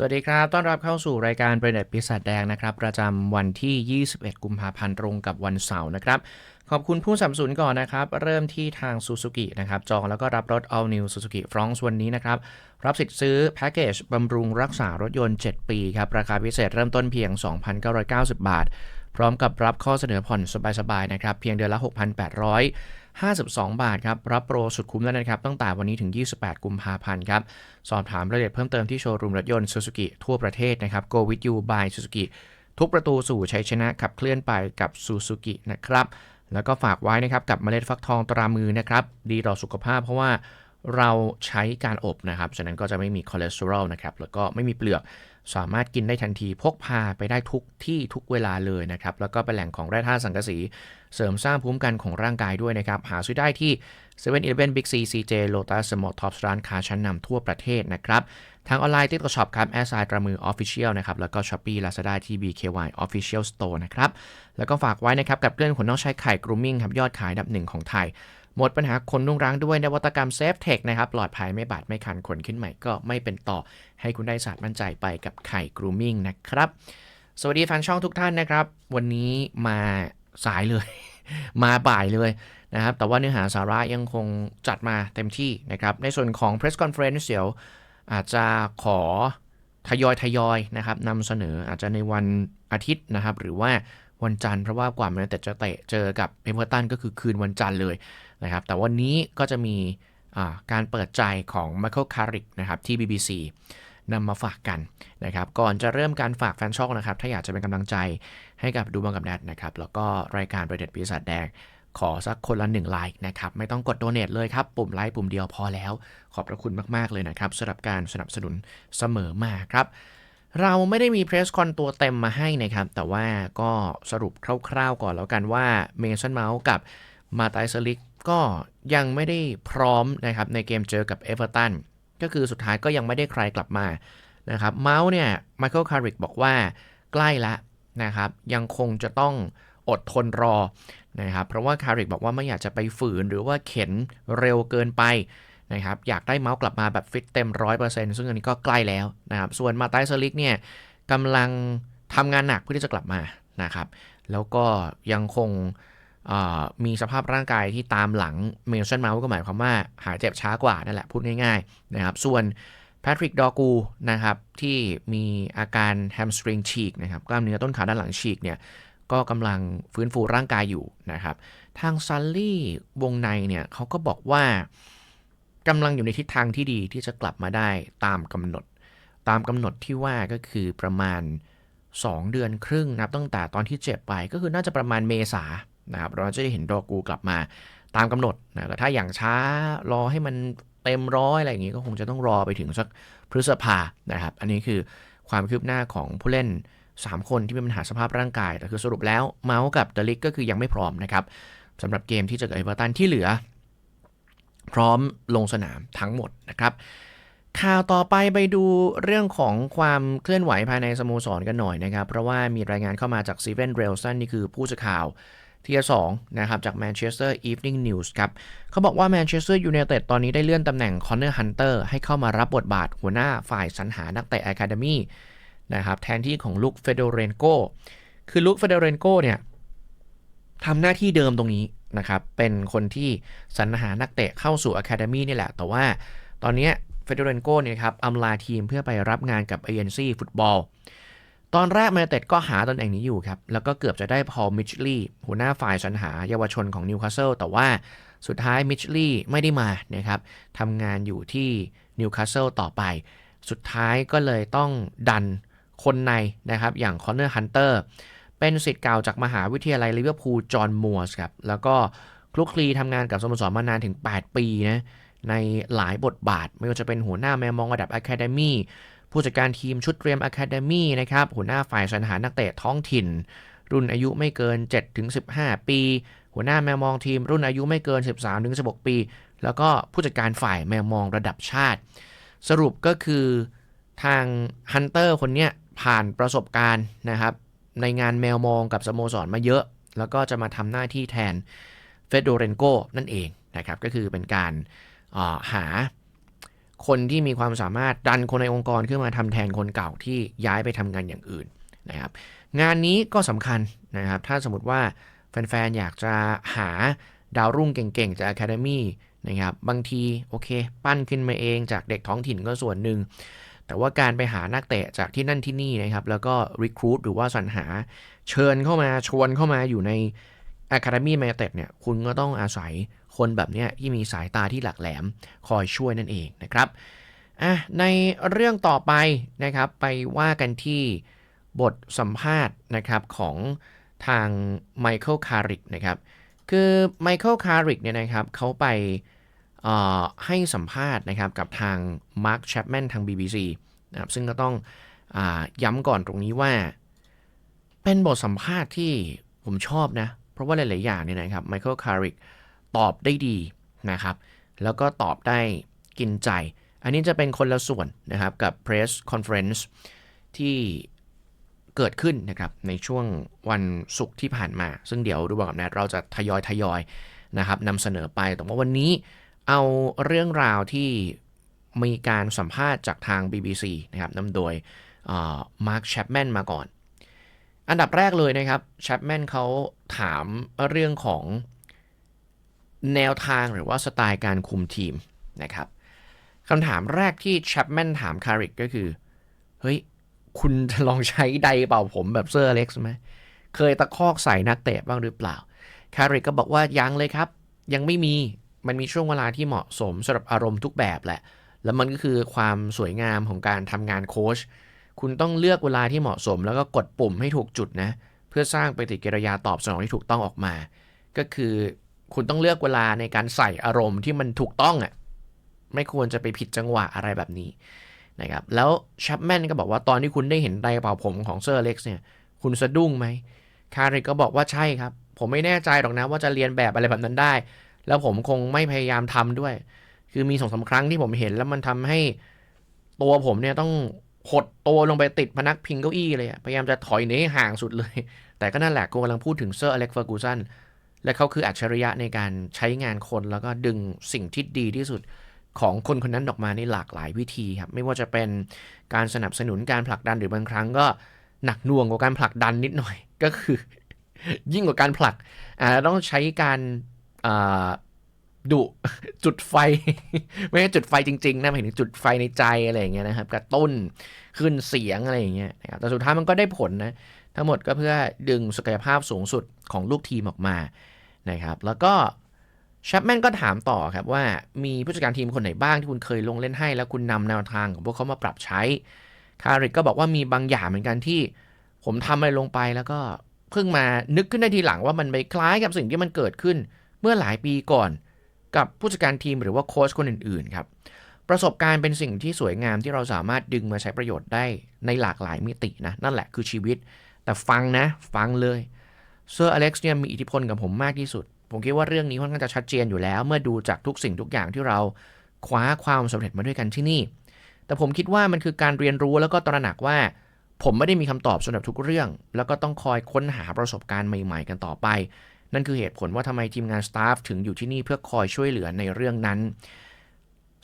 สวัสดีครับ ต้อนรับเข้าสู่รายการประเด็นปีศาจแดงนะครับ ประจำวันที่ 21 กุมภาพันธ์ตรงกับวันเสาร์นะครับ ขอบคุณผู้สนับสนุนก่อนนะครับ เริ่มที่ทาง Suzuki นะครับ จองแล้วก็รับรถ All New Suzuki f r o n c e วันนี้นะครับ รับสิทธิ์ซื้อแพ็กเกจบำรุงรักษารถยนต์ 7 ปีครับ ราคาพิเศษเริ่มต้นเพียง 2,990 บาท พร้อมกับรับข้อเสนอผ่อนสบายๆนะครับ เพียงเดือนละ 6,800 52 บาทครับ รับโปรสุดคุ้มแล้วนะครับ ตั้งแต่วันนี้ถึง 28 กุมภาพันธ์ครับ สอบถามรายละเอียดเพิ่มเติมที่โชว์รูมรถยนต์ Suzuki ทั่วประเทศนะครับ Go with you by Suzuki ทุกประตูสู่ชัยชนะขับเคลื่อนไปกับ Suzuki นะครับ แล้วก็ฝากไว้นะครับกับเมล็ดฟักทองตรามือนะครับ ดีต่อสุขภาพเพราะว่าเราใช้การอบนะครับ ฉะนั้นก็จะไม่มีคอเลสเตอรอลนะครับ แล้วก็ไม่มีเปลือก สามารถกินได้ทันทีพกพาไปได้ทุกที่ทุกเวลาเลยนะครับ แล้วก็เป็นแหล่งของแร่ธาตุสังกะสี เสริมสร้างภูมิคุ้มกันของร่างกายด้วยนะครับ หาซื้อได้ที่7 e เ e ่ e อ Big C CJ Lotus Small Top ร้านค้าชั้นนำทั่วประเทศนะครับ ทางออนไลน์ติ๊กต็อกช็อปครับแอสไซตรามือ Official นะครับ แล้วก็ Shopee Lazada ที่ BKY Official Store นะครับ แล้วก็ฝากไว้นะครับกับเรื่องขนนอกใช้ไข่ grooming ครับยอดขายอันดับหนึ่งของไทย หมดปัญหาขนนุ่งร้างด้วยนวัตกรรมเซฟเทคนะครับปลอดภัยไม่บาดไม่คันขนขึ้นใหม่ก็ไม่เป็นต่อ ให้คุณได้สาดมั่นใจไปกับไข่ grooming นะครับ สวัสดีแฟนช่องทุกท่านนะครับ วันนี้มาสายเลย มาบ่ายเลยนะครับ แต่ว่าเนื้อหาสาระยังคงจัดมาเต็มที่นะครับ ในส่วนของ press conference เดี๋ยวอาจจะขอทยอยทยอยนะครับนำเสนออาจจะในวันอาทิตย์นะครับ หรือว่าวันจันทร์เพราะว่ากว่ามันจะเตะเจอกับเอเวอร์ตันก็คือคืนวันจันทร์เลย นะครับ แต่วันนี้ก็จะมีการเปิดใจของ Michael Carrick นะครับที่ BBC นำมาฝากกันนะครับ ก่อนจะเริ่มการฝากแฟนช่องนะครับ ถ้าอยากจะเป็นกำลังใจให้กับดูบังกับแดดนะครับ แล้วก็รายการประเด็นปีศาจแดงขอสักคนละหนึ่งไลค์นะครับ ไม่ต้องกดโดเนทเลยครับ ปุ่มไลค์ปุ่มเดียวพอแล้ว ขอบพระคุณมาก ๆ เลยนะครับสำหรับการสนับสนุนเสมอมาครับ เราไม่ได้มีเพรสคอนตัวเต็มมาให้นะครับ แต่ว่าก็สรุปคร่าว ๆ ก่อนแล้วกันว่าเมสันเมาส์กับมาตายสลิก ก็ยังไม่ได้พร้อมนะครับในเกมเจอกับเอเวอร์ตันก็คือสุดท้ายก็ยังไม่ได้ใครกลับมานะครับเมาส์เนี่ยไมเคิลคาริกบอกว่าใกล้ละนะครับยังคงจะต้องอดทนรอนะครับเพราะว่าคาริกบอกว่าไม่อยากจะไปฝืนหรือว่าเข็นเร็วเกินไปนะครับอยากได้เมาส์กลับมาแบบฟิตเต็ม 100%ซึ่งอันนี้ก็ใกล้แล้วนะครับส่วนมาไตสลิกเนี่ยกำลังทำงานหนักเพื่อที่จะกลับมานะครับแล้วก็ยังคง มีสภาพร่างกายที่ตามหลังเมลชันเมาส์ก็หมายความว่าหายเจ็บช้ากว่านั่นแหละพูดง่ายๆนะครับ ส่วนแพทริกดอกูนะครับที่มีอาการแฮมสตริงฉีกนะครับกล้ามเนื้อต้นขาด้านหลังฉีกเนี่ยก็กำลังฟื้นฟูร่างกายอยู่นะครับ ทางซัลลี่วงในเนี่ยเขาก็บอกว่ากำลังอยู่ในทิศทางที่ดีที่จะกลับมาได้ตามกำหนด ตามกำหนดที่ว่าก็คือประมาณ 2 เดือนครึ่งนับตั้งแต่ตอนที่เจ็บไปก็คือน่าจะประมาณเมษา นะครับเราจะเห็นดอกูกลับมาตามกำหนดนะถ้าอย่างช้ารอให้มันเต็มร้อยอะไรอย่างงี้ก็คงจะต้องรอไปถึงสักพฤษภานะครับ อันนี้คือความคืบหน้าของผู้เล่น 3 คนที่มีปัญหาสภาพร่างกาย แต่คือสรุปแล้วเมาส์กับเดลิกก็คือยังไม่พร้อมนะครับสำหรับเกมที่จะเกิดเอเวอร์ตันที่เหลือ พร้อมลงสนามทั้งหมดนะครับข่าวต่อไปไปดูเรื่องของความเคลื่อนไหวภายในสโมสรกันหน่อยนะครับ เพราะว่ามีรายงานเข้ามาจากซีเวนเรลสันนี่คือผู้สื่อข่าว ทีสองนะครับจาก Manchester Evening News ครับเขาบอกว่า Manchester United ตอนนี้ได้เลื่อนตำแหน่ง Connor Hunter ให้เข้ามารับบทบาทหัวหน้าฝ่ายสรรหานักเตะ Academy นะครับแทนที่ของลุคเฟเดเรนโกคือลุคเฟเดเรนโกเนี่ยทำหน้าที่เดิมตรงนี้นะครับเป็นคนที่สรรหานักเตะเข้าสู่ Academy นี่แหละ แต่ว่าตอนนี้เฟเดเรนโกเนี่ยครับอำลาทีมเพื่อไปรับงานกับ ANC ฟุตบอล ตอนแรกแมนเต็ดก็หาตนเองนี้อยู่ครับ แล้วก็เกือบจะได้พอมิชลี่หัวหน้าฝ่ายสรรหาเยาวชนของนิวคาสเซิลแต่ว่าสุดท้ายมิชลี่ไม่ได้มานะครับทำงานอยู่ที่นิวคาสเซิลต่อไป สุดท้ายก็เลยต้องดันคนในนะครับ อย่างคอนเนอร์ฮันเตอร์เป็นสิทธิ์เก่าจากมหาวิทยาลัยลิเวอร์พูลจอห์นมัวส์ครับ แล้วก็คลุกคลีทำงานกับสโมสรมานานถึง 8 ปีนะในหลายบทบาท ไม่ว่าจะเป็นหัวหน้าแมมองระดับอะคาเดมี่ ผู้จัดการทีมชุดเตรียมอะคาเดมี่นะครับหัวหน้าฝ่ายสรรหานักเตะท้องถิ่น รุ่นอายุไม่เกิน 7-15 ปี หัวหน้าแมวมองทีม รุ่นอายุไม่เกิน 13-16 ปี แล้วก็ผู้จัดการฝ่ายแมวมองระดับชาติ สรุปก็คือทางฮันเตอร์คนนี้ผ่านประสบการณ์นะครับในงานแมวมองกับสโมสรมาเยอะ แล้วก็จะมาทำหน้าที่แทนเฟโดเรนโกนั่นเองนะครับก็คือเป็นการหา คนที่มีความสามารถดันคนในองค์กรขึ้นมาทำแทนคนเก่าที่ย้ายไปทำงานอย่างอื่นนะครับ งานนี้ก็สำคัญนะครับ ถ้าสมมติว่าแฟนๆ อยากจะหาดาวรุ่งเก่งๆ จาก Academy นะครับ บางทีโอเค ปั้นขึ้นมาเองจากเด็กท้องถิ่นก็ส่วนหนึ่ง แต่ว่าการไปหานักเตะจากที่นั่นที่นี่นะครับ แล้วก็ recruit หรือว่าสรรหาเชิญเข้ามาชวนเข้ามาอยู่ใน Academy m a t e c เนี่ย คุณก็ต้องอาศัย คนแบบนี้ที่มีสายตาที่หลักแหลมคอยช่วยนั่นเองนะครับอะในเรื่องต่อไปนะครับไปว่ากันที่บทสัมภาษณ์นะครับของทางไมเคิลคาริกนะครับคือไมเคิลคาริกเนี่ยนะครับเขาไปให้สัมภาษณ์นะครับกับทางมาร์คแชปแมนทาง BBC นะครับซึ่งก็ต้องอย้ำก่อนตรงนี้ว่า เป็นบทสัมภาษณ์ที่ผมชอบนะ เพราะว่าหลาย ๆ อย่างเนี่ยนะครับไมเคิลคาริก ตอบได้ดีนะครับ แล้วก็ตอบได้กินใจ อันนี้จะเป็นคนละส่วนนะครับกับ Press Conference ที่เกิดขึ้นนะครับในช่วงวันศุกร์ที่ผ่านมา ซึ่งเดี๋ยวดูบอกกับแนทเราจะทยอยทยอยนะครับนำเสนอไป แต่ว่าวันนี้เอาเรื่องราวที่มีการสัมภาษณ์จากทาง BBC นะครับนำโดยมาร์คแชปแมนมาก่อน อันดับแรกเลยนะครับแชปแมนเขาถามเรื่องของ แนวทางหรือว่าสไตล์การคุมทีมนะครับคำถามแรกที่แชปแมนถามคาริกก็คือ เฮ้ย คุณจะลองใช้ไดเป่าผมแบบเซอร์อเล็กซ์ไหมเคยตะคอกใส่นักเตะบ้างหรือเปล่า คาริกก็บอกว่ายังเลยครับ ยังไม่มีมันมีช่วงเวลาที่เหมาะสมสำหรับอารมณ์ทุกแบบแหละ แล้วมันก็คือความสวยงามของการทำงานโค้ชคุณต้องเลือกเวลาที่เหมาะสม แล้วก็กดปุ่มให้ถูกจุดนะ เพื่อสร้างปฏิกิริยาตอบสนองที่ถูกต้องออกมา ก็คือ คุณต้องเลือกเวลาในการใส่อารมณ์ที่มันถูกต้องอะไม่ควรจะไปผิดจังหวะอะไรแบบนี้นะครับแล้วชัปแมนก็บอกว่าตอนที่คุณได้เห็นไดร์เป่าผมของเซอร์เล็กซ์เนี่ย คุณสะดุ้งไหมคาริกก็บอกว่าใช่ครับ ผมไม่แน่ใจหรอกนะว่าจะเรียนแบบอะไรแบบนั้นได้ แล้วผมคงไม่พยายามทำด้วย คือมีสองสาครั้งที่ผมเห็นแล้วมันทำให้ตัวผมเนี่ยต้องหดตัวลงไปติดพนักพิงเก้าอี้เลยพยายามจะถอยหนีห้ห่างสุดเลย แต่ก็นั่นแหละกูกำลังพูดถึงเซอร์อเล็กเฟอร์กูสัน และเขาคืออัจฉริยะในการใช้งานคนแล้วก็ดึงสิ่งที่ดีที่สุดของคนคนนั้นออกมาในหลากหลายวิธีครับ ไม่ว่าจะเป็นการสนับสนุนการผลักดันหรือบางครั้งก็หนักหน่วงกว่าการผลักดันนิดหน่อยก็คือ ยิ่งกว่าการผลักอ่าต้องใช้การอ่าดุจุดไฟ ไม่ใช่จุดไฟจริงๆนะหมายถึงจุดไฟในใจอะไรอย่างเงี้ยนะครับกระตุ้นขึ้นเสียงอะไรอย่างเงี้ยนะครับแต่สุดท้ายมันก็ได้ผลนะ ทั้งหมดก็เพื่อดึงศักยภาพสูงสุดของลูกทีมออกมานะครับ แล้วก็แชปแมนก็ถามต่อครับว่ามีผู้จัดการทีมคนไหนบ้างที่คุณเคยลงเล่นให้ แล้วคุณนำแนวทางของพวกเขามาปรับใช้ คาริกก็บอกว่ามีบางอย่างเหมือนกันที่ ผมทำอะไรลงไปแล้วก็เพิ่งมานึกขึ้นได้ทีหลังว่ามันไปคล้ายกับสิ่งที่มันเกิดขึ้น เมื่อหลายปีก่อน กับผู้จัดการทีมหรือว่าโค้ชคนอื่นๆครับประสบการณ์เป็นสิ่งที่สวยงามที่เราสามารถดึงมาใช้ประโยชน์ได้ในหลากหลายมิตินะนั่นแหละคือชีวิต แต่ฟังนะ ฟังเลยเซอร์อเล็กซ์เนี่ยมีอิทธิพลกับผมมากที่สุด ผมคิดว่าเรื่องนี้ค่อนข้างจะชัดเจนอยู่แล้ว เมื่อดูจากทุกสิ่งทุกอย่างที่เราคว้าความสำเร็จมาด้วยกันที่นี่ แต่ผมคิดว่ามันคือการเรียนรู้แล้วก็ตระหนักว่า ผมไม่ได้มีคำตอบสำหรับทุกเรื่อง แล้วก็ต้องคอยค้นหาประสบการณ์ใหม่ๆ กันต่อไป นั่นคือเหตุผลว่าทำไมทีมงานสตาฟถึงอยู่ที่นี่เพื่อคอยช่วยเหลือในเรื่องนั้น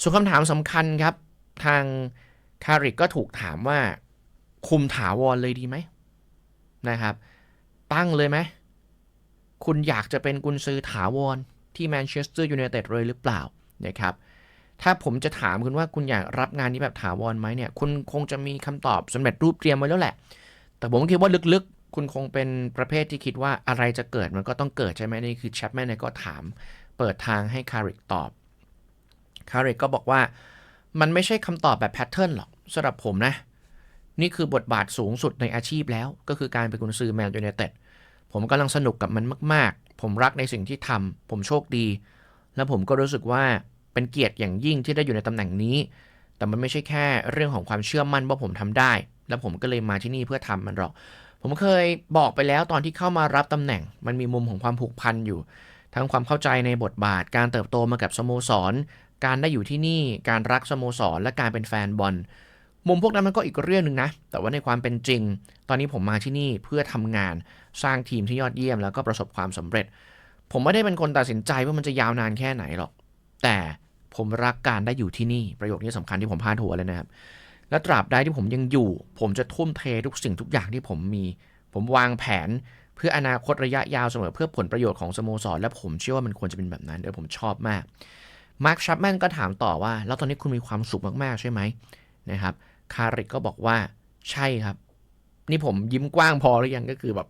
ส่วนคำถามสำคัญครับ ทางคาริกก็ถูกถามว่าคุมถาวรเลยดีไหม นะครับ ตั้งเลยไหม คุณอยากจะเป็นกุนซือถาวรที่แมนเชสเตอร์ยูไนเต็ดเลยหรือเปล่านะครับถ้าผมจะถามคุณว่าคุณอยากรับงานนี้แบบถาวรไหมเนี่ย คุณคงจะมีคำตอบสำเร็จรูปเตรียมไว้แล้วแหละ แต่ผมคิดว่าลึกๆ คุณคงเป็นประเภทที่คิดว่าอะไรจะเกิดมันก็ต้องเกิดใช่ไหมนี่คือแชปแมนเนี่ยก็ถาม เปิดทางให้คาริกตอบคาริกก็บอกว่า มันไม่ใช่คำตอบแบบแพทเทิร์นหรอกสำหรับผมนะ นี่คือบทบาทสูงสุดในอาชีพแล้ว ก็คือการเป็นกุนซือแมนยูไนเต็ดผมกำลังสนุกกับมันมาก ๆ ผมรักในสิ่งที่ทำผมโชคดี แล้วผมก็รู้สึกว่าเป็นเกียรติอย่างยิ่งที่ได้อยู่ในตำแหน่งนี้ แต่มันไม่ใช่แค่เรื่องของความเชื่อมั่นว่าผมทำได้ แล้วผมก็เลยมาที่นี่เพื่อทำมันหรอก ผมเคยบอกไปแล้วตอนที่เข้ามารับตำแหน่ง มันมีมุมของความผูกพันอยู่ ทั้งความเข้าใจในบทบาท การเติบโตมากับสโมสร การได้อยู่ที่นี่ การรักสโมสร และการเป็นแฟนบอล มุมพวกนั้นมันก็อีกเรื่องหนึ่งนะ แต่ว่าในความเป็นจริง ตอนนี้ผมมาที่นี่เพื่อทำงานสร้างทีมที่ยอดเยี่ยมแล้วก็ประสบความสำเร็จ ผมไม่ได้เป็นคนตัดสินใจว่ามันจะยาวนานแค่ไหนหรอก แต่ผมรักการได้อยู่ที่นี่ประโยคนี้สำคัญที่ผมพาดหัวเลยนะครับ และตราบใดที่ผมยังอยู่ ผมจะทุ่มเททุกสิ่งทุกอย่างที่ผมมี ผมวางแผนเพื่ออนาคตระยะยาวเสมอเพื่อผลประโยชน์ของสโมสรและผมเชื่อว่ามันควรจะเป็นแบบนั้นเดี๋ยวผมชอบมากมาร์คชัปแมนก็ถามต่อว่า แล้วตอนนี้คุณมีความสุขมากๆใช่ไหมนะครับ คาริกก็บอกว่าใช่ครับ นี่ผมยิ้มกว้างพอหรือยังก็คือแบบ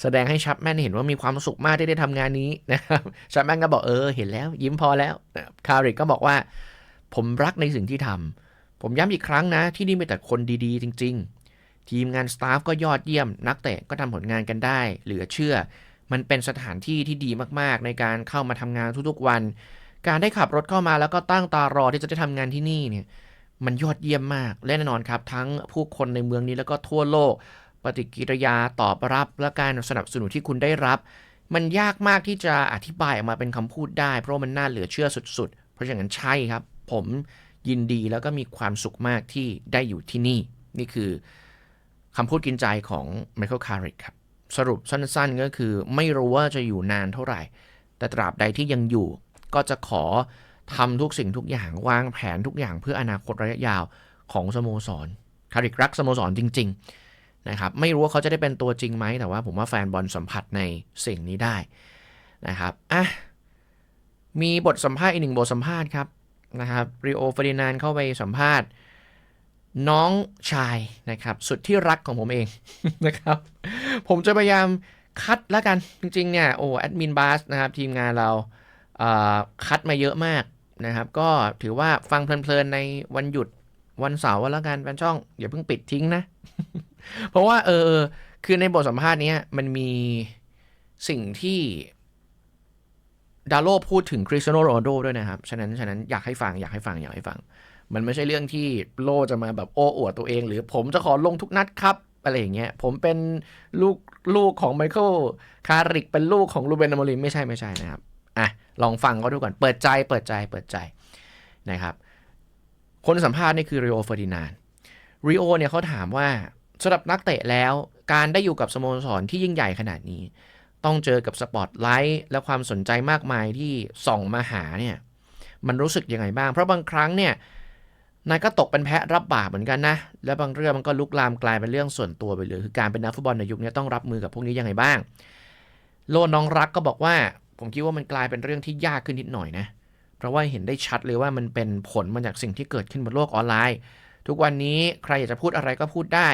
แสดงให้ชัปแมนเห็นว่ามีความสุขมากที่ได้ทำงานนี้นะครับชัปแมนก็บอกเออเห็นแล้ว ยิ้มพอแล้วคาริกก็บอกว่า ผมรักในสิ่งที่ทำผมย้ำอีกครั้งนะ ที่นี่มีแต่คนดีๆ จริง ๆ ทีมงานสตาฟก็ยอดเยี่ยม นักเตะก็ทำผลงานกันได้ เหลือเชื่อ มันเป็นสถานที่ที่ดีมากๆ ในการเข้ามาทำงานทุกๆวัน การได้ขับรถเข้ามาแล้วก็ตั้งตารอที่จะได้ทำงานที่นี่เนี่ย มันยอดเยี่ยมมาก และแน่นอนครับ ทั้งผู้คนในเมืองนี้แล้วก็ทั่วโลก ปฏิกิริยาตอบรับ และการสนับสนุนที่คุณได้รับ มันยากมากที่จะอธิบายออกมาเป็นคำพูดได้ เพราะมันน่าเหลือเชื่อสุดๆ เพราะฉะนั้นใช่ครับ ผมยินดีแล้วก็มีความสุขมากที่ได้อยู่ที่นี่ นี่คือคำพูดกินใจของ Michael Carrick ครับ สรุปสั้นๆก็คือไม่รู้ว่าจะอยู่นานเท่าไหร่ แต่ตราบใดที่ยังอยู่ก็จะขอ ทำทุกสิ่งทุกอย่างวางแผนทุกอย่างเพื่ออนาคตระยะยาวของสโมสรคาริกรักสโมสรจริง ๆ นะครับ ไม่รู้ว่าเขาจะได้เป็นตัวจริงไหมแต่ว่าผมว่าแฟนบอลสัมผัสในสิ่งนี้ได้นะครับอะมีบทสัมภาษณ์อีกหนึ่งบทสัมภาษณ์ครับนะครับริโอเฟอร์ดินานเข้าไปสัมภาษณ์ น้องชายนะครับ สุดที่รักของผมเองนะครับ ผมจะพยายามคัดแล้วกันจริงๆเนี่ยโอ้แอดมินบาสนะครับ ทีมงานเราคัดมาเยอะมาก นะครับ ก็ถือว่าฟังเพลินๆในวันหยุดวันเสาร์แล้วกันแฟนช่อง อย่าเพิ่งปิดทิ้งนะ เพราะว่าเออคือในบทสัมภาษณ์นี้มันมีสิ่งที่ดาโลพูดถึงคริสเตียโนโรนัลโดด้วยนะครับ ฉะนั้นฉะนั้นอยากให้ฟังอยากให้ฟังอยากให้ฟัง มันไม่ใช่เรื่องที่โลจะมาแบบโอ้อวดตัวเอง หรือผมจะขอลงทุกนัดครับอะไรอย่างเงี้ย ผมเป็นลูกลูกของไมเคิลคาริกเป็นลูกของลูเบนอมริมไม่ใช่ไม่ใช่นะครับ ลองฟังเขาดูก่อน เปิดใจ เปิดใจ เปิดใจนะครับ คนสัมภาษณ์นี่คือริโอเฟอร์ดินานริโอเนี่ยเขาถามว่าสำหรับนักเตะแล้วการได้อยู่กับสโมสรที่ยิ่งใหญ่ขนาดนี้ ต้องเจอกับสปอตไลท์และความสนใจมากมายที่ส่องมาหาเนี่ยมันรู้สึกยังไงบ้าง เพราะบางครั้งเนี่ยนายก็ตกเป็นแพะรับบาปเหมือนกันนะ และบางเรื่องมันก็ลุกลามกลายเป็นเรื่องส่วนตัวไปเลย คือการเป็นนักฟุตบอลในยุคนี้ต้องรับมือกับพวกนี้ยังไงบ้าง โลน้องรักก็บอกว่า ผมคิดว่ามันกลายเป็นเรื่องที่ยากขึ้นนิดหน่อยนะ เพราะว่าเห็นได้ชัดเลยว่ามันเป็นผลมาจากสิ่งที่เกิดขึ้นบนโลกออนไลน์ ทุกวันนี้ใครอยากจะพูดอะไรก็พูดได้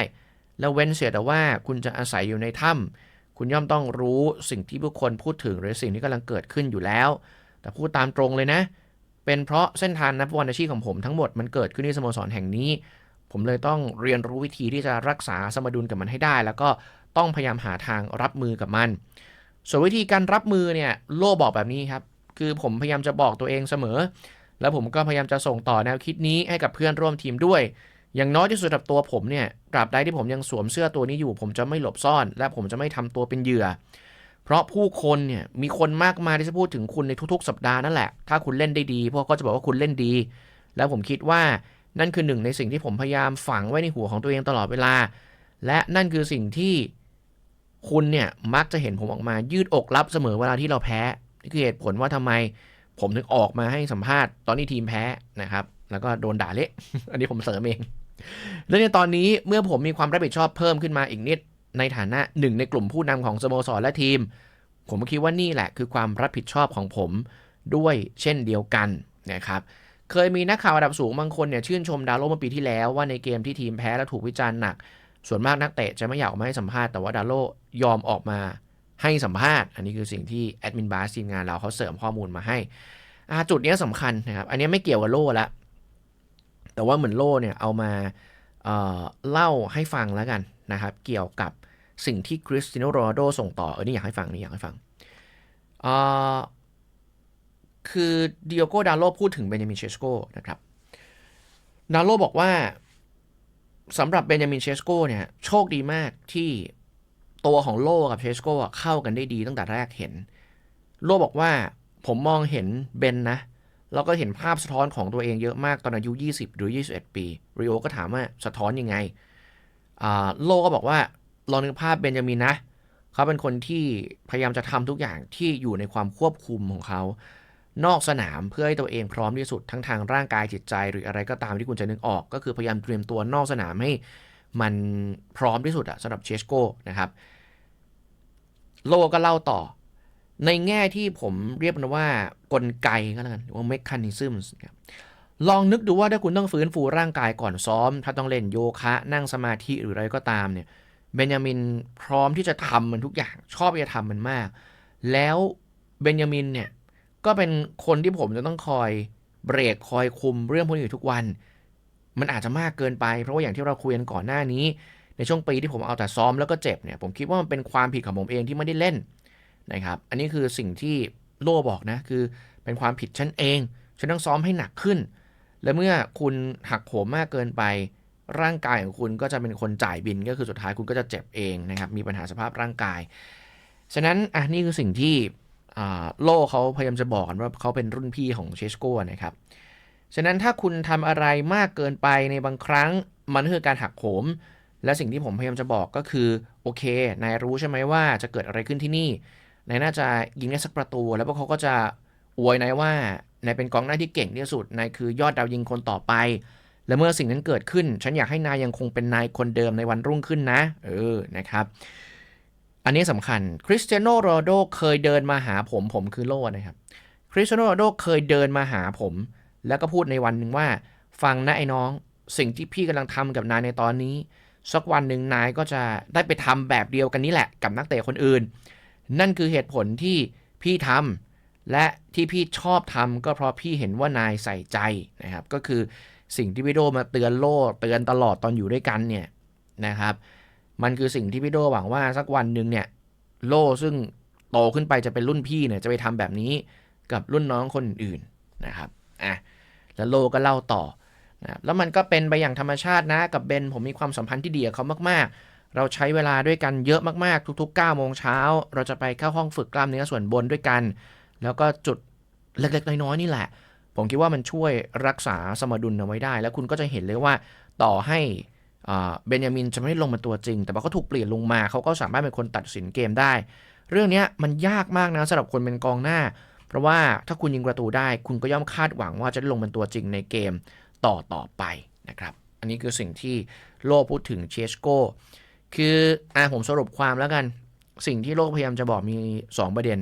แล้วเว้นเสียแต่ว่าคุณจะอาศัยอยู่ในถ้ำคุณย่อมต้องรู้สิ่งที่ผู้คนพูดถึงหรือสิ่งที่กำลังเกิดขึ้นอยู่แล้ว แต่พูดตามตรงเลยนะ เป็นเพราะเส้นทางนักบอลอาชีพของผมทั้งหมดมันเกิดขึ้นที่สโมสรแห่งนี้ ผมเลยต้องเรียนรู้วิธีที่จะรักษาสมดุลกับมันให้ได้ แล้วก็ต้องพยายามหาทางรับมือกับมัน ส่วนวิธีการรับมือเนี่ยโลบอกแบบนี้ครับ คือผมพยายามจะบอกตัวเองเสมอ แล้วผมก็พยายามจะส่งต่อแนวคิดนี้ให้กับเพื่อนร่วมทีมด้วย อย่างน้อยที่สุดกับตัวผมเนี่ยตราบใดที่ผมยังสวมเสื้อตัวนี้อยู่ ผมจะไม่หลบซ่อน และผมจะไม่ทำตัวเป็นเหยื่อ เพราะผู้คนเนี่ยมีคนมากมายที่จะพูดถึงคุณในทุกๆ สัปดาห์นั่นแหละ ถ้าคุณเล่นได้ดี พวกก็จะบอกว่าคุณเล่นดี แล้วผมคิดว่านั่นคือหนึ่งในสิ่งที่ผมพยายามฝังไว้ในหัวของตัวเองตลอดเวลา และนั่นคือสิ่งที่ คุณเนี่ยมักจะเห็นผมออกมายืดอกรับเสมอเวลาที่เราแพ้ นี่คือเหตุผลว่าทำไมผมถึงออกมาให้สัมภาษณ์ตอนนี้ทีมแพ้นะครับ แล้วก็โดนด่าเละ อันนี้ผมเสริมเอง และในตอนนี้เมื่อผมมีความรับผิดชอบเพิ่มขึ้นมาอีกนิด ในฐานะหนึ่งในกลุ่มผู้นำของสโมสรและทีม ผมคิดว่านี่แหละคือความรับผิดชอบของผมด้วยเช่นเดียวกันนะครับ เคยมีนักข่าวระดับสูงบางคนเนี่ยชื่นชมดาโลเมื่อปีที่แล้วว่าในเกมที่ทีมแพ้และถูกวิจารณ์หนัก ส่วนมากนักเตะจะไม่อยากออกมาให้สัมภาษณ์แต่ว่าดาโลยอมออกมาให้สัมภาษณ์ อันนี้คือสิ่งที่แอดมินบาสทีมงานเราเขาเสริมข้อมูลมาให้อาจุดนี้สำคัญนะครับ อันนี้ไม่เกี่ยวกับโล่ละแต่ว่าเหมือนโล่เนี่ยเอามาเเล่าให้ฟังแล้วกันนะครับ เกี่ยวกับสิ่งที่คริสติโนโรนัลโดส่งต่อ เออนี่อยากให้ฟังนี่อยากให้ฟัง คือดิโอโกดาโลพูดถึงเบนจามินเชสโกนะครับ ดาโลบอกว่า สำหรับเบนจามินเชสโกเนี่ยโชคดีมากที่ตัวของโลกับเชสโกอะเข้ากันได้ดีตั้งแต่แรกเห็น โลบอกว่าผมมองเห็นเบนนะ แล้วก็เห็นภาพสะท้อนของตัวเองเยอะมากตอนอายุ 20 หรือ 21 ปีริโอก็ถามว่าสะท้อนยังไงโลก็บอกว่าลองนึกภาพเบนจามินนะ เขาเป็นคนที่พยายามจะทำทุกอย่างที่อยู่ในความควบคุมของเขา นอกสนามเพื่อให้ตัวเองพร้อมที่สุดทั้งทางร่างกายจิตใจ หรืออะไรก็ตามที่คุณจะนึกออก ก็คือพยายามเตรียมตัวนอกสนามให้มันพร้อมที่สุดอะสำหรับเชสโกนะครับโลก็เล่าต่อ ในแง่ที่ผมเรียกมันว่ากลไกก็แล้วกันว่า mechanisms ครับลองนึกดูว่าถ้าคุณต้องฟื้นฟูร่างกายก่อนซ้อม ถ้าต้องเล่นโยคะ นั่งสมาธิหรืออะไรก็ตามเนี่ยเบนยามินพร้อมที่จะทำมันทุกอย่างชอบจะทำมันมาก แล้วเบนยามินเนี่ย ก็เป็นคนที่ผมจะต้องคอยเบรกคอยคุมเรื่องพวกนี้อยู่ทุกวัน มันอาจจะมากเกินไป เพราะว่าอย่างที่เราคุยกันก่อนหน้านี้ ในช่วงปีที่ผมเอาแต่ซ้อมแล้วก็เจ็บเนี่ยผมคิดว่ามันเป็นความผิดของผมเองที่ไม่ได้เล่นนะครับอันนี้คือสิ่งที่โลบอกนะคือเป็นความผิดฉันเอง ฉันต้องซ้อมให้หนักขึ้น และเมื่อคุณหักโหมมากเกินไป ร่างกายของคุณก็จะเป็นคนจ่ายบินก็คือสุดท้ายคุณก็จะเจ็บเองนะครับมีปัญหาสภาพร่างกาย ฉะนั้นอะนี่คือสิ่งที่ โลเขาพยายามจะบอกกันว่าเขาเป็นรุ่นพี่ของเชสโก้นะครับ ฉะนั้นถ้าคุณทำอะไรมากเกินไปในบางครั้งมันคือการหักโหม และสิ่งที่ผมพยายามจะบอกก็คือ โอเค นายรู้ใช่ไหมว่าจะเกิดอะไรขึ้นที่นี่ นายน่าจะยิงได้สักประตู แล้วพวกเขาก็จะอวยนายว่านายเป็นกองหน้าที่เก่งที่สุด นายคือยอดดาวยิงคนต่อไป และเมื่อสิ่งนั้นเกิดขึ้น ฉันอยากให้นายยังคงเป็นนายคนเดิมในวันรุ่งขึ้นนะ เออ นะครับ อันนี้สำคัญคริสเตียโนโรโดเคยเดินมาหาผมผมคือโล่นะครับคริสเตียโนโรโดเคยเดินมาหาผม แล้วก็พูดในวันหนึ่งว่า ฟังนะไอ้น้อง สิ่งที่พี่กำลังทำกับนายในตอนนี้ สักวันหนึ่งนายก็จะได้ไปทำแบบเดียวกันนี้แหละกับนักเตะคนอื่น นั่นคือเหตุผลที่พี่ทำและที่พี่ชอบทำก็เพราะพี่เห็นว่านายใส่ใจนะครับก็คือสิ่งที่พี่โดมาเตือนโลเตือนตลอดตอนอยู่ด้วยกันเนี่ยนะครับ มันคือสิ่งที่พี่โดหวังว่าสักวันหนึ่งเนี่ยโลซึ่งโตขึ้นไปจะเป็นรุ่นพี่เนี่ยจะไปทำแบบนี้กับรุ่นน้องคนอื่นนะครับอะแล้วโลก็เล่าต่อนะแล้วมันก็เป็นไปอย่างธรรมชาตินะกับเบนผมมีความสัมพันธ์ที่ดีกับเขามากๆ เราใช้เวลาด้วยกันเยอะมากๆ ทุกๆ9โมงเช้า เราจะไปเข้าห้องฝึกกล้ามเนื้อส่วนบนด้วยกัน แล้วก็จุดเล็กๆ น้อยๆนี่แหละ ผมคิดว่ามันช่วยรักษาสมดุลเอาไว้ได้ แล้วคุณก็จะเห็นเลยว่าต่อให้ เบนยามินจะไม่ได้ลงมาตัวจริง แต่ว่าเขาถูกเปลี่ยนลงมาเขาก็สามารถเป็นคนตัดสินเกมได้ เรื่องนี้มันยากมากนะสำหรับคนเป็นกองหน้า เพราะว่าถ้าคุณยิงประตูได้ คุณก็ย่อมคาดหวังว่าจะได้ลงเป็นตัวจริงในเกมต่อต่อไปนะครับ อันนี้คือสิ่งที่โลพูดถึงเชสโกคืออ่าผมสรุปความแล้วกัน สิ่งที่โลกพยายามจะบอกมี 2 ประเด็น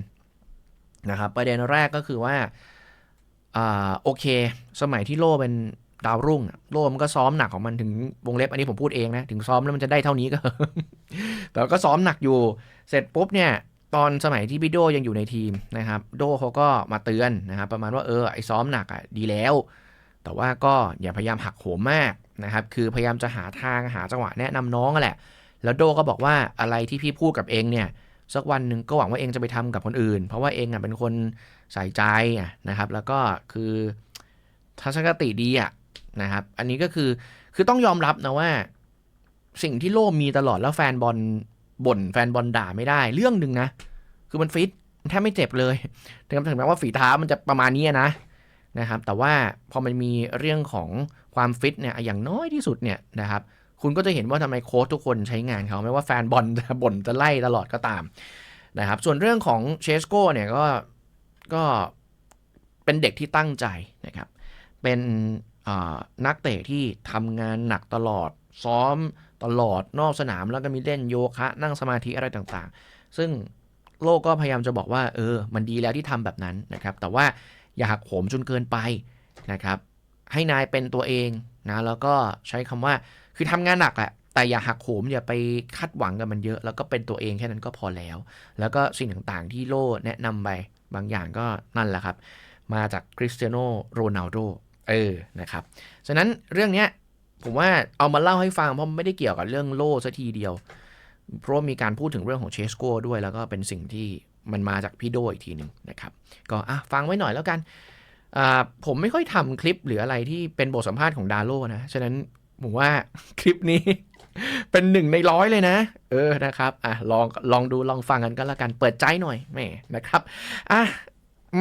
นะครับ ประเด็นแรกก็คือว่าอ่าโอเค สมัยที่โลเป็น ดาวรุ่งโลมันก็ซ้อมหนักของมันถึงวงเล็บอันนี้ผมพูดเองนะ ถึงซ้อมแล้วมันจะได้เท่านี้ก็ แต่ก็ซ้อมหนักอยู่ เสร็จปุ๊บเนี่ย ตอนสมัยที่พี่โดยังอยู่ในทีมนะครับ โดเขาก็มาเตือนนะครับ ประมาณว่าเออไอซ้อมหนักอะดีแล้ว แต่ว่าก็อย่าพยายามหักโหมมากนะครับ คือพยายามจะหาทางหาจังหวะแนะนำน้องอะแหละ แล้วโดก็บอกว่าอะไรที่พี่พูดกับเองเนี่ยสักวันหนึ่งก็หวังว่าเองจะไปทำกับคนอื่น เพราะว่าเองอะเป็นคนใส่ใจนะครับ แล้วก็คือทัศนคติดีอะ นะครับ อันนี้ก็คือคือต้องยอมรับนะว่า สิ่งที่โลมีตลอดแล้วแฟนบอลบ่นแฟนบอลด่าไม่ได้เรื่องหนึ่งนะ คือมันฟิตแทบไม่เจ็บเลยถึงถึงแม้ว่าฝีเท้ามันจะประมาณนี้นะนะครับ แต่ว่าพอมันมีเรื่องของความฟิตเนี่ยอย่างน้อยที่สุดเนี่ยนะครับ คุณก็จะเห็นว่าทำไมโค้ชทุกคนใช้งานเขาไม่ว่าแฟนบอลจะบ่นจะไล่ตลอดก็ตามนะครับ ส่วนเรื่องของเชสโก้เนี่ยก็ก็เป็นเด็กที่ตั้งใจนะครับ เป็น นักเตะที่ทำงานหนักตลอด ซ้อมตลอดนอกสนามแล้วก็มีเล่นโยคะ นั่งสมาธิอะไรต่างๆ ซึ่งโลกก็พยายามจะบอกว่า เออ มันดีแล้วที่ทำแบบนั้นนะครับ แต่ว่าอย่าหักโหมจนเกินไปนะครับ ให้นายเป็นตัวเองนะแล้วก็ใช้คำว่าคือทำงานหนักแหละแต่อย่าหักโหมอย่าไปคาดหวังกับมันเยอะ แล้วก็เป็นตัวเองแค่นั้นก็พอแล้ว แล้วก็สิ่งต่างๆ ที่โลแนะนำไปบางอย่างก็นั่นแหละครับ มาจากคริสเตียโนโรนัลโด เออนะครับฉะนั้นเรื่องเนี้ยผมว่าเอามาเล่าให้ฟังเพราะไม่ได้เกี่ยวกับเรื่องโล่ซะทีเดียว เพราะมีการพูดถึงเรื่องของเชสโก้ด้วย แล้วก็เป็นสิ่งที่มันมาจากพี่โดอีกทีหนึ่งนะครับ ก็อะฟังไว้หน่อยแล้วกัน ผมไม่ค่อยทำคลิปหรืออะไรที่เป็นบทสัมภาษณ์ของดาโลนะ ฉะนั้นผมว่าคลิปนี้ เป็นหนึ่งในร้อยเลยนะ เออนะครับอะลองลองดูลองฟังกันก็แล้วกันเปิดใจหน่อยแม่นะครับอะ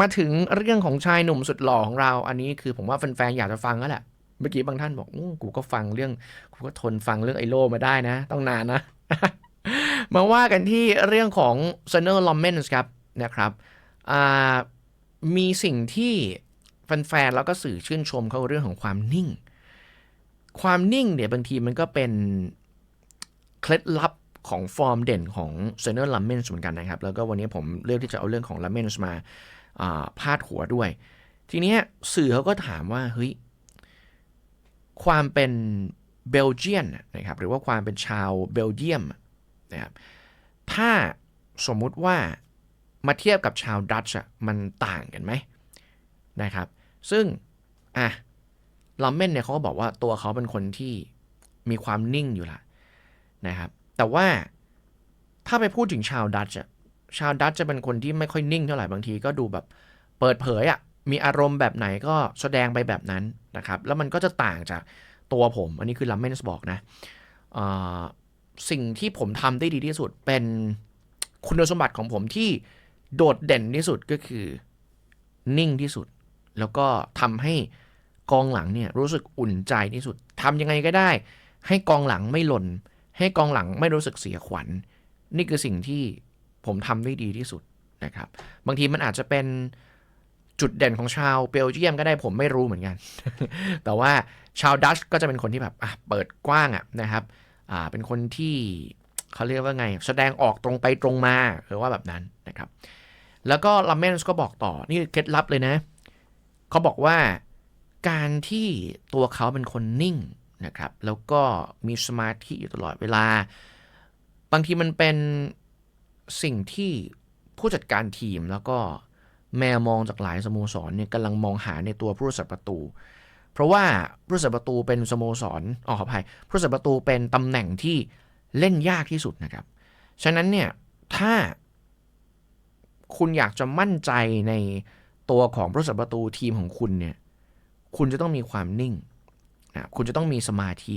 มาถึงเรื่องของชายหนุ่มสุดหล่อของเรา อันนี้คือผมว่าแฟนๆอยากจะฟังแล้วแหละเมื่อกี้บางท่านบอกอกูก็ฟังเรื่องกูก็ทนฟังเรื่องไอโลมาได้นะ ต้องนานนะ มาว่ากันที่เรื่องของเซเนอร์ลอมเมนส์ครับนะครับมีสิ่งที่แฟนๆแล้วก็สื่อชื่นชมเขาเรื่องของความนิ่ง ความนิ่งเนี่ยบางทีมันก็เป็นเคล็ดลับของฟอร์มเด่นของเซเนอร์ลัมเมนส์เหมือนกันนะครับ แล้วก็วันนี้ผมเลือกที่จะเอาเรื่องของลัมเมนส์มา พาดหัวด้วย ทีนี้สื่อเขาก็ถามว่าเฮ้ยความเป็นเบลเจียนนะครับหรือว่าความเป็นชาวเบลเยียมนะครับถ้าสมมุติว่ามาเทียบกับชาวดัตช์มันต่างกันไหมนะครับ ซึ่งอะลัมเมนเนี่ยเขาก็บอกว่าตัวเขาเป็นคนที่มีความนิ่งอยู่ละนะครับ แต่ว่าถ้าไปพูดถึงชาวดัตช์ ชาวดัตช์จะเป็นคนที่ไม่ค่อยนิ่งเท่าไหร่บางทีก็ดูแบบเปิดเผยอะมีอารมณ์แบบไหนก็แสดงไปแบบนั้นนะครับ แล้วมันก็จะต่างจากตัวผม อันนี้คือลัมเมนส์บอกนะสิ่งที่ผมทำได้ดีที่สุดเป็นคุณสมบัติของผมที่โดดเด่นที่สุดก็คือนิ่งที่สุด แล้วก็ทำให้กองหลังเนี่ยรู้สึกอุ่นใจที่สุดทำยังไงก็ได้ ให้กองหลังไม่หล่น ให้กองหลังไม่รู้สึกเสียขวัญ นี่คือสิ่งที่ ผมทำได้ดีที่สุดนะครับ บางทีมันอาจจะเป็นจุดเด่นของชาวเบลเยียมก็ได้ผมไม่รู้เหมือนกัน แต่ว่าชาวดัชก็จะเป็นคนที่แบบอะเปิดกว้างอะนะครับอ่าเป็นคนที่เขาเรียกว่าไง แสดงออกตรงไปตรงมาหรือว่าแบบนั้นนะครับ แล้วก็ลัมเมนส์ก็บอกต่อ นี่เคล็ดลับเลยนะ เขาบอกว่าการที่ตัวเขาเป็นคนนิ่งนะครับ แล้วก็มีสมาธิอยู่ตลอดเวลา บางทีมันเป็น สิ่งที่ผู้จัดการทีมแล้วก็แมวมองจากหลายสโมสรเนี่ยกำลังมองหาในตัวผู้รักษาประตู เพราะว่าผู้รักษาประตูเป็นสโมสรอ๋อขออภัยผู้รักษาประตูเป็นตำแหน่งที่เล่นยากที่สุดนะครับ ฉะนั้นเนี่ยถ้าคุณอยากจะมั่นใจในตัวของผู้รักษาประตูทีมของคุณเนี่ยคุณจะต้องมีความนิ่งนะคุณจะต้องมีสมาธิ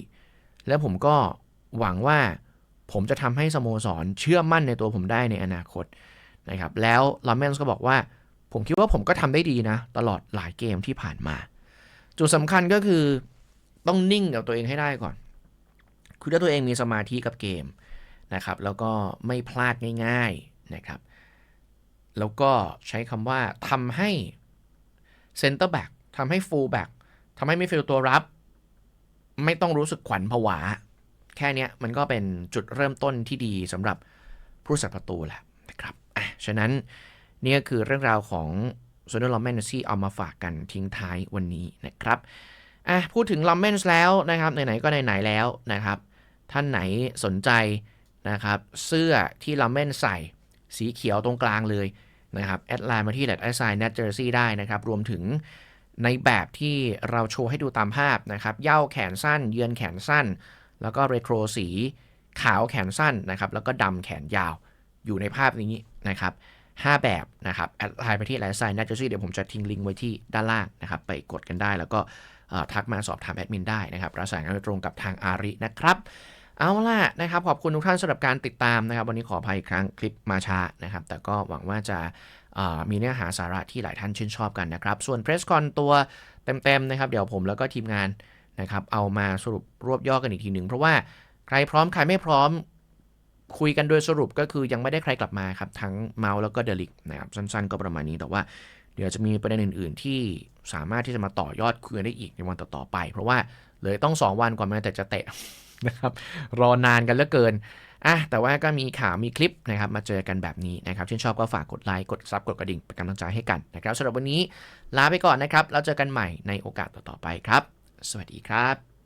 และผมก็หวังว่า ผมจะทำให้สโมสรเชื่อมั่นในตัวผมได้ในอนาคตนะครับ แล้วลาเมนส์ก็บอกว่า ผมคิดว่าผมก็ทำได้ดีนะ ตลอดหลายเกมที่ผ่านมา จุดสำคัญก็คือต้องนิ่งกับตัวเองให้ได้ก่อน คือถ้าตัวเองมีสมาธิกับเกมนะครับ แล้วก็ไม่พลาดง่ายๆนะครับ แล้วก็ใช้คำว่าทำให้เซนเตอร์แบ็กทำให้ฟูลแบ็กทำให้ไม่ฟิลตัวรับ ไม่ต้องรู้สึกขวัญผวา แค่นี้มันก็เป็นจุดเริ่มต้นที่ดีสำหรับผู้สัประตูแหละนะครับอะฉะนั้นนี่ก็คือเรื่องราวของโซน o ลอมเมนที่เอามาฝากกันทิ้งท้ายวันนี้นะครับอะพูดถึงลอมเมนแล้วนะครับไหนๆก็ไหนๆแล้วนะครับ ท่านไหนสนใจนะครับเสื้อที่ลอมเมนใส่สีเขียวตรงกลางเลยนะครับแอดไลน์มาที่แอดไอซ์เนเจอร์ซี่ได้นะครับ รวมถึงในแบบที่เราโชว์ให้ดูตามภาพนะครับ เย่าแขนสั้น เยือนแขนสั้น แล้วก็เรโทรสีขาวแขนสั้นนะครับ แล้วก็ดำแขนยาวอยู่ในภาพนี้นะครับ 5 แบบนะครับแอดไลน์ไปที่ไลน์ไซน์นัทเจซี่เดี๋ยวผมจะทิ้งลิงก์ไว้ที่ด้านล่างนะครับ ไปกดกันได้แล้วก็ทักมาสอบถามแอดมินได้นะครับประสานงานโดยตรงกับทางอารินะครับเอาล่ะนะครับขอบคุณทุกท่านสำหรับการติดตามนะครับ วันนี้ขออภัยอีกครั้งคลิปมาช้านะครับ แต่ก็หวังว่าจะมีเนื้อหาสาระที่หลายท่านชื่นชอบกันนะครับ ส่วนเพรสคอนตัวเต็มๆนะครับ เดี๋ยวผมแล้วก็ทีมงาน นะครับเอามาสรุปรวบย่อกันอีกทีหนึ่งเพราะว่าใครพร้อมใครไม่พร้อมคุยกันโดยสรุปก็คือยังไม่ได้ใครกลับมาครับ ทั้งเมาส์แล้วก็เดลิกนะครับสั้นๆ ก็ประมาณนี้แต่ว่าเดี๋ยวจะมีประเด็นอื่น ๆ ที่สามารถที่จะมาต่อยอดคุยกันได้อีกในวันต่อๆไป เพราะว่าเลยต้อง 2 วันก่อนมันแต่จะเตะนะครับรอนานกันเหลือเกินอะแต่ว่าก็มีข่าวมีคลิปนะครับมาเจอกันแบบนี้นะครับชื่นชอบก็ฝากกดไลค์กดซับกดกระดิ่งเป็นกำลังใจให้กันนะครับสำหรับวันนี้ลาไปก่อนนะครับแล้วเจอกันใหม่ในโอกาสต่อๆไปครับ สวัสดีครับ